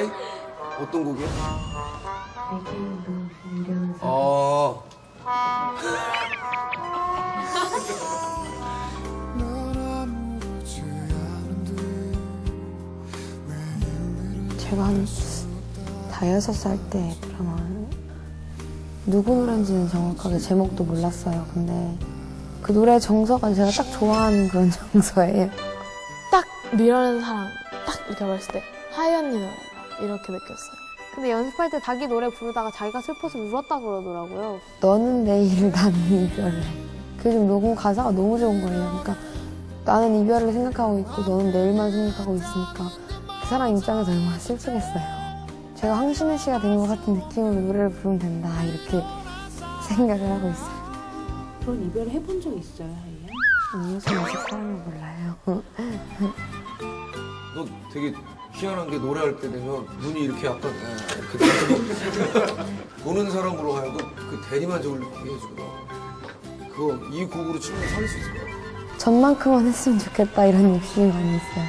Why? 어떤 곡이야? 아. 제가 한 다여섯 살 때 드라마 누구 노래인지는 정확하게 제목도 몰랐어요. 근데 그 노래 정서가 제가 딱 좋아하는 그런 정서예요. 딱 미라는 사람 딱 이렇게 봤을 때 하이 언니 노래 이렇게 느꼈어요. 근데 연습할 때 자기 노래 부르다가 자기가 슬퍼서 울었다 그러더라고요. 너는 내일 나는 이별을 그게 좀 녹음 가사가 너무 좋은 거예요. 그러니까 나는 이별을 생각하고 있고 너는 내일만 생각하고 있으니까 그 사람 입장에서 얼마나 슬프겠어요. 제가 황신혜 씨가 된 것 같은 느낌으로 노래를 부르면 된다 이렇게 생각을 하고 있어요. 그런 이별을 해본 적 있어요, 하이야? 아니요, 저는 아직 사랑을 몰라요. 너 되게 희한한 게 노래할 때 되면 눈이 이렇게 약간 이렇게 보는 사람으로 하여금 그 대리만족을 느끼게 해주거든. 그거 이 곡으로 충분히 살릴 수 있을 것 같아. 전만큼은 했으면 좋겠다 이런 욕심이 많이 있어요.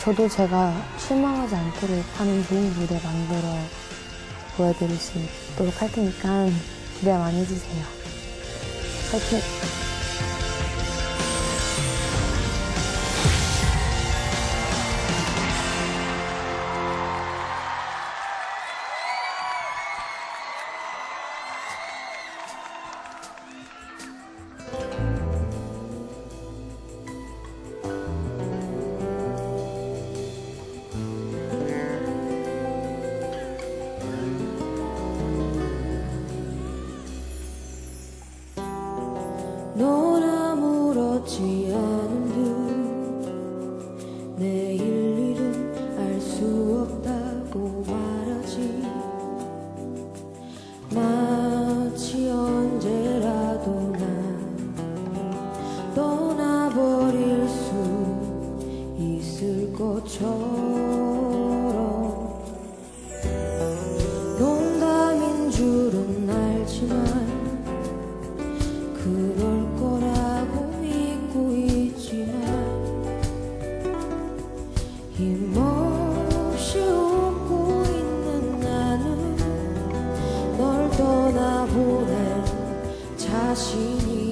저도 제가 실망하지 않도록 하는 좋은 무대 만들어 보여드릴 수 있도록 할 테니까 기대 많이 해주세요. 파이팅! 아무렇지 않은 듯 내일 일은 알 수 없다고 말하지. 마치 언제라도 난 떠나버릴 수 있을 것처럼 보낼 자신이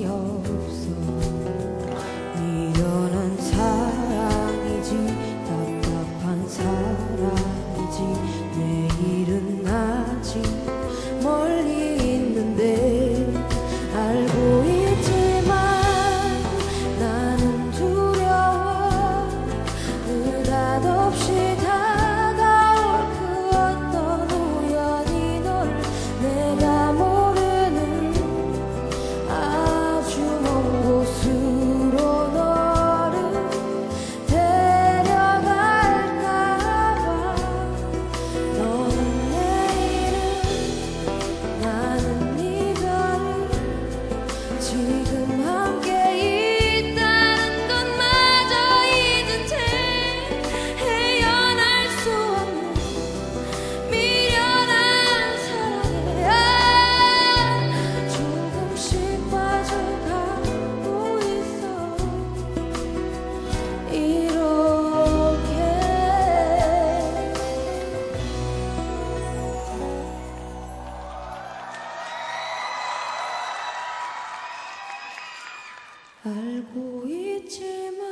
알고 있지만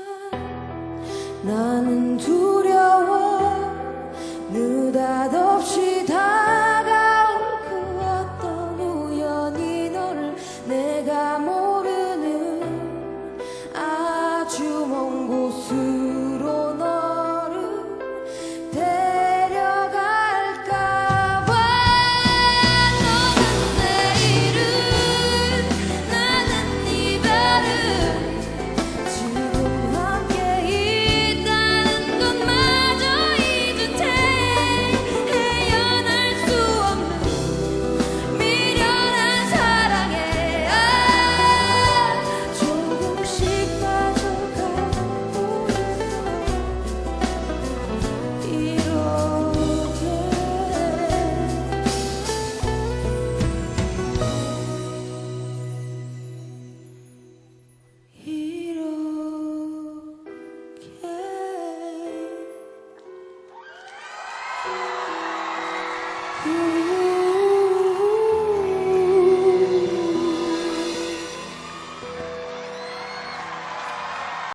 나는 두려워. 느닷없이 Mm.